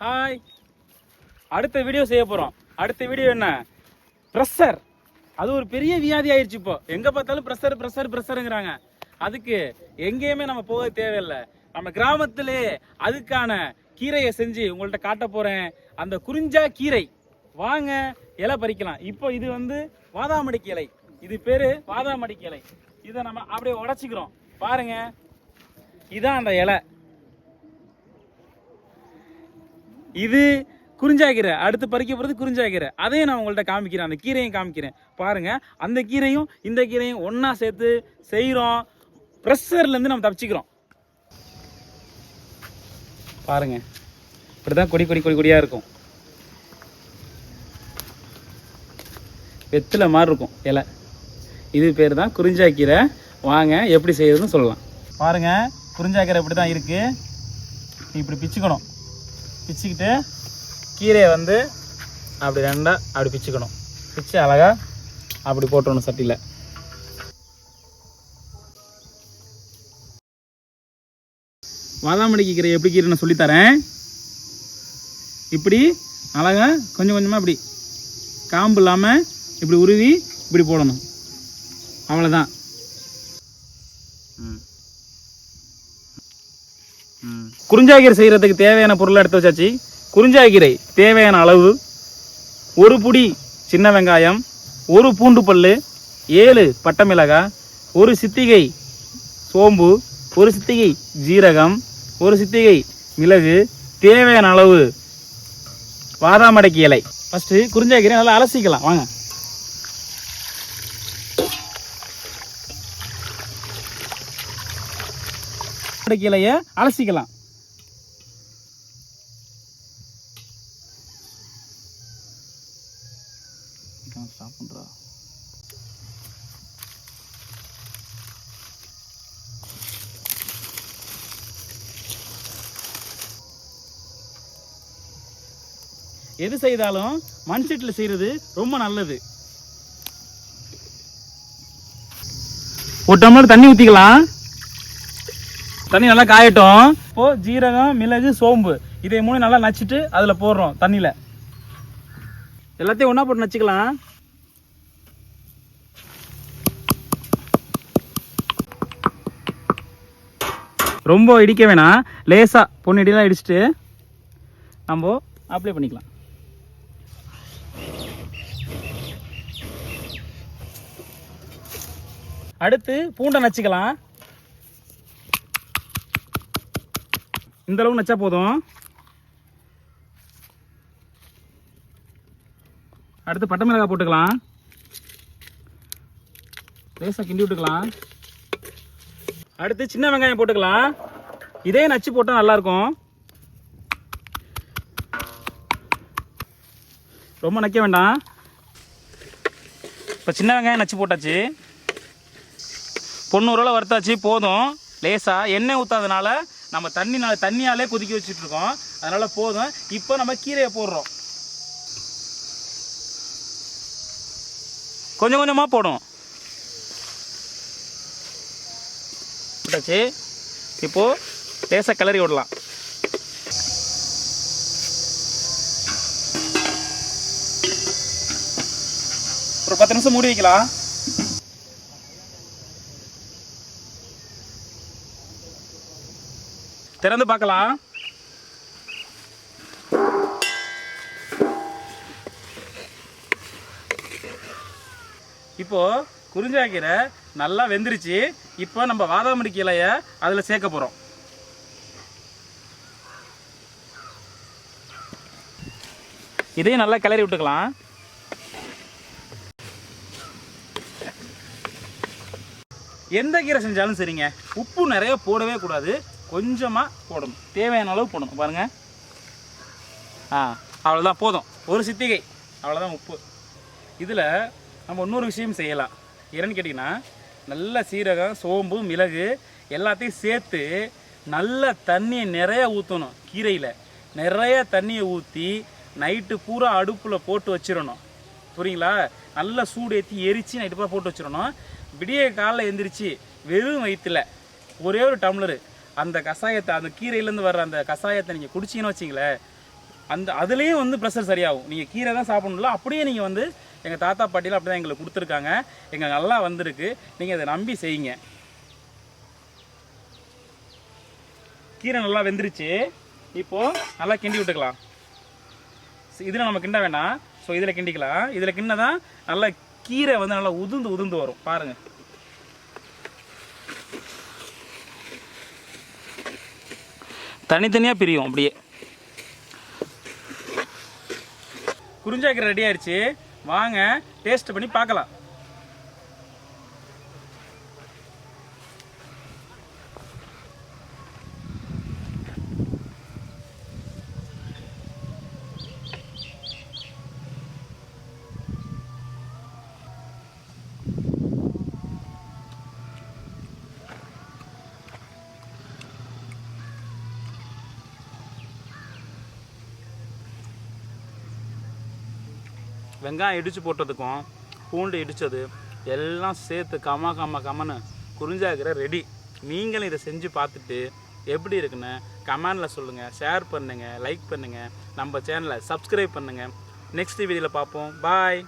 Hi அடுத்த video செய்ய போகிறோம் அடுத்த வீடியோ என்ன? ப்ரெஷர் அது ஒரு பெரிய வியாதி ஆயிடுச்சு இப்போ. எங்கே பார்த்தாலும் ப்ரெஷர் ப்ரெஷர் ப்ரெஷருங்கிறாங்க அதுக்கு எங்கேயுமே நம்ம போக தேவையில்லை. நம்ம கிராமத்திலே அதுக்கான கீரையை செஞ்சு உங்கள்கிட்ட காட்ட போகிறேன் அந்த குறிஞ்சா கீரை. வாங்க இலை பறிக்கலாம். இப்போ இது வந்து வாதாமடிக்கு இலை. இது பேர் வாதாமடிக்கு இலை. இதை நம்ம அப்படியே உடச்சிக்கிறோம். பாருங்க. இதான் அந்த இலை. இது குறிஞ்சாக்கீரை அடுத்து பறிக்க போகிறது குறிஞ்சாக்கீரை அதையும் நான் உங்கள்கிட்ட காமிக்கிறேன் அந்த கீரையும் காமிக்கிறேன். பாருங்க அந்த கீரையும் இந்த கீரையும் ஒன்றா சேர்த்து செய்கிறோம் ப்ரெஷர்லேருந்து நம்ம தப்பிச்சிக்கிறோம். பாருங்க இப்படி தான் கொடி கொடி கொடி கொடியாக இருக்கும். வெத்தில மாதிரி இருக்கும் இலை. இது பேர் தான் குறிஞ்சாக்கீரை. வாங்க எப்படி செய்யறதுன்னு சொல்லலாம். பாருங்க குறிஞ்சாக்கீரை இப்படி தான் இருக்கு. இப்படி பிச்சுக்கணும். பிச்சுக்கிட்டு கீரையை வந்து அப்படி ரெண்டா அப்படி பிச்சுக்கணும். பிச்சு அழகா அப்படி போட்டுறணும் சட்டியில். வாதாமடிக்கு கீரை எப்படி கீரை நான் சொல்லித்தரேன். இப்படி அழகா கொஞ்சம் கொஞ்சமாக இப்படி காம்பு இல்லாமல் இப்படி உருவி இப்படி போடணும். அவ்வளோதான் ம். குறிஞ்சாக்கீரை செய்கிறதுக்கு தேவையான பொருளை எடுத்து வச்சாச்சு. குறிஞ்சாக்கீரை தேவையான அளவு ஒரு புடி சின்ன வெங்காயம் ஒரு பூண்டு பல்லு ஏழு பட்டை மிளகாய் ஒரு சித்திகை சோம்பு ஒரு சித்திகை ஜீரகம் ஒரு சித்திகை மிளகு தேவையான அளவு வாதாமடக்கி இலை. ஃபஸ்ட்டு குறிஞ்சாக்கீரை நல்லா அலசிக்கலாம். வாங்க. இலையை அலசிக்கலாம். எது செய்தாலும் மண் சட்டியில் செய்கிறது ரொம்ப நல்லது. ஒரு டம்ளர் தண்ணி ஊற்றிக்கலாம் தண்ணி நல்லா காயட்டும். இப்போ ஜீரகம் மிளகு சோம்பு. இதை மூணு நல்லா நச்சுட்டு அதில் போடுறோம் தண்ணியில். எல்லாத்தையும் ஒன்றா போட்டு நச்சுக்கலாம். ரொம்ப இடிக்க வேணாம். லேசாக பொண்ணு இடிலாம் இடிச்சிட்டு நம்ம அப்ளை பண்ணிக்கலாம். அடுத்து பூண்டை நச்சுக்கலாம். இந்த அளவு நச்சா போதும். அடுத்து பட்டை மிளகாய் போட்டுக்கலாம். லேசாக கிண்டி விட்டுக்கலாம். அடுத்து சின்ன வெங்காயம் போட்டுக்கலாம். இதே நச்சு போட்டால் நல்லாயிருக்கும். ரொம்ப நக்க வேண்டாம். இப்போ சின்ன வெங்காயம் நச்சு போட்டாச்சு. பொண்ணூறுவா வறுத்தாச்சு போதும். லேசாக எண்ணெய் ஊற்றாதனால நம்ம தண்ணினால தண்ணியாலே கொதிக்க வச்சுட்டு இருக்கோம் அதனால் போதும். இப்போ நம்ம கீரையை போடுறோம். கொஞ்சம் கொஞ்சமாக போடும் போட்டாச்சு. இப்போது லேசாக கிளறி விடலாம். ஒரு பத்து நிமிஷம் மூடி வைக்கலாம். திறந்து பார்க்கலாம். இப்போ குறிஞ்சாக்கீரை நல்லா வெந்துருச்சு. இப்போ நம்ம வாதாமடி இலைய அதில் சேர்க்க போகிறோம் இதையும் நல்லா கிளறி விட்டுக்கலாம். எந்த கீரை செஞ்சாலும் சரிங்க. உப்பு நிறைய போடவே கூடாது. கொஞ்சமாக போடணும். தேவையான அளவு போடணும். பாருங்கள் ஆ அவ்வளோதான் போதும். ஒரு சித்திகை. அவ்வளோதான் உப்பு. இதில் நம்ம இன்னொரு விஷயம் செய்யலாம். என்னன்னு கேட்டிங்கன்னா நல்ல சீரகம் சோம்பு மிளகு எல்லாத்தையும் சேர்த்து நல்ல தண்ணியை நிறைய ஊற்றணும் கீரையில். நிறைய தண்ணியை ஊற்றி நைட்டு பூரா அடுப்பில் போட்டு வச்சிடணும். புரியுங்களா? நல்லா சூடு ஏற்றி எரித்து நைட்டு பூரா போட்டு வச்சிடணும். விடிய காலைல எந்திரிச்சு வெறும் வயிற்றில் ஒரே ஒரு டம்ளரு அந்த கஷாயத்தை அந்த கீரையிலேருந்து வர்ற அந்த கஷாயத்தை நீங்கள் குடிச்சிங்கன்னு வச்சிங்களேன் அந்த அதுலேயும் வந்து ப்ரெஷர் சரியாகும். நீங்கள் கீரை தான் சாப்பிடணும்ல அப்படியே நீங்கள் வந்து எங்கள் தாத்தா பாட்டியில் அப்படி தான் எங்களுக்கு கொடுத்துருக்காங்க. எங்கள் நல்லா வந்திருக்கு. நீங்கள் அதை நம்பி செய்யுங்க. கீரை நல்லா வெந்துருச்சு. இப்போது நல்லா கிண்டி விட்டுக்கலாம். இதில் நம்ம கிண்ட வேண்டாம் ஸோ இதில் கிண்டிக்கலாம். இதில் கிண்ண தான் நல்லா கீரை வந்து நல்லா உதிர்ந்து உதிர்ந்து வரும். பாருங்கள் தனித்தனியாக பிரியும் அப்படியே. குறிஞ்சாக்கீரை ரெடி ஆயிடுச்சு. வாங்க டேஸ்ட் பண்ணி பார்க்கலாம். வெங்காயம் இடித்து போட்டதுக்கும் பூண்டு இடித்தது எல்லாம் சேர்த்து கமா கம கமன்னு குறிஞ்சாக்கிற ரெடி நீங்களும் இதை செஞ்சு பார்த்துட்டு எப்படி இருக்குன்னு கமெண்டில் சொல்லுங்கள் ஷேர் பண்ணுங்கள் லைக் பண்ணுங்கள் நம்ம சேனலை சப்ஸ்கிரைப் பண்ணுங்கள் நெக்ஸ்ட் வீடியோவில் பார்ப்போம். பாய்